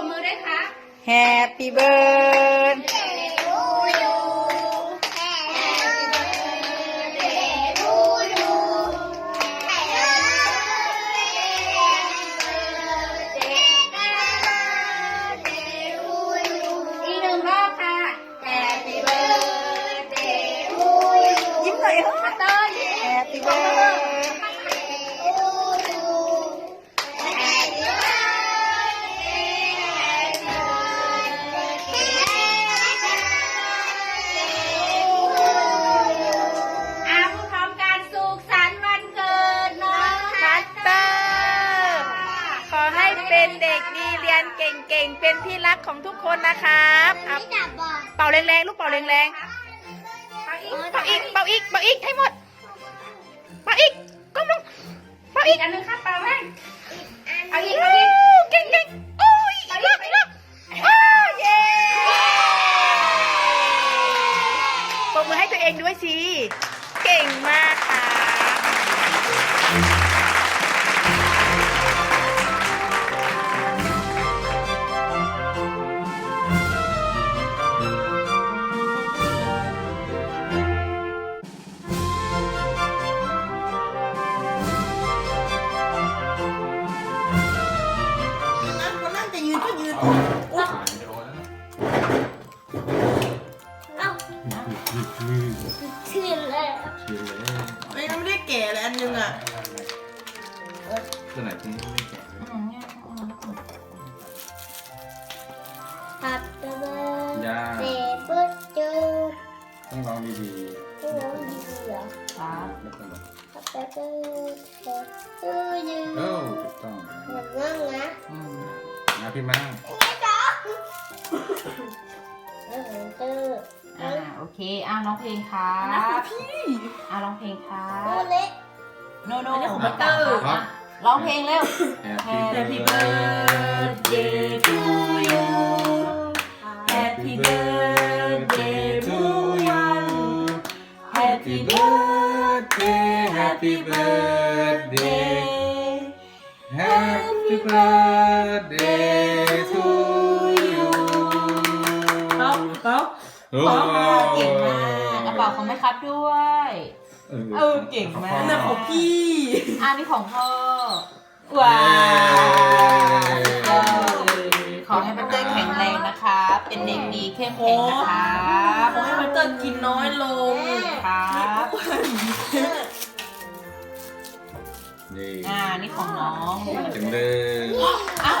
บมือด้วยค่ะ Happy birthday รียนเก่งๆ เป็นที่รักของทุกคนนะครับเอาเป่าแรงๆ ลูกเป่าแรงๆ เป่าอีก เป่าอีก เป่าอีก ให้หมด เป่าอีก ก้มลง เป่าอีอีกกอันหนึงค่ะเปล่าแม่งเอาอีกเอาอีกเก่งๆโอ้ยอีกรอบอีกรอบโอ้เย้ปรบมือให้ตัวเองด้วยสิ เก่งมากค่ะ จะยืนก็ยืนชื่อเลยไอ้ยไม่ได้แก่เลยอันนึงอะตัวไหนที่ไม่แกะฮัตเตอร์ยาเดย์เบิร์ดเจอต้องร้องดีที่น้องดีเหรอๆแล้วก็แบบฮัตเตอร์เดย์ชื่อยืนโอ้ถูกต้องเหมือนนั่งนะนะพี่มานั่ง เคอ่าร้องเพลงครับนะคุณพี่อ่าร้องเพลงครัตัวบเล็กโนโนอันนี้ของไม่บัตเตอร์ต่างครับร้องเพลงเร็ว Happy birthday to you Happy birthday to you Happy birthday Happy birthday Happy birthday to you เขา เป๋าของแม่ครับด้วย เออเก่งมากอันนั้นของพี่ อันนี้ของพ่อ ว้าวเออขอให้พัตเตอร์แข็งแรงนะคะ เป็นเด็กดีเข้มแข็งนะคะขอให้มันเตอร์กินน้อยลงครับนี่อ่า นี่ของน้อง จังเลยอะ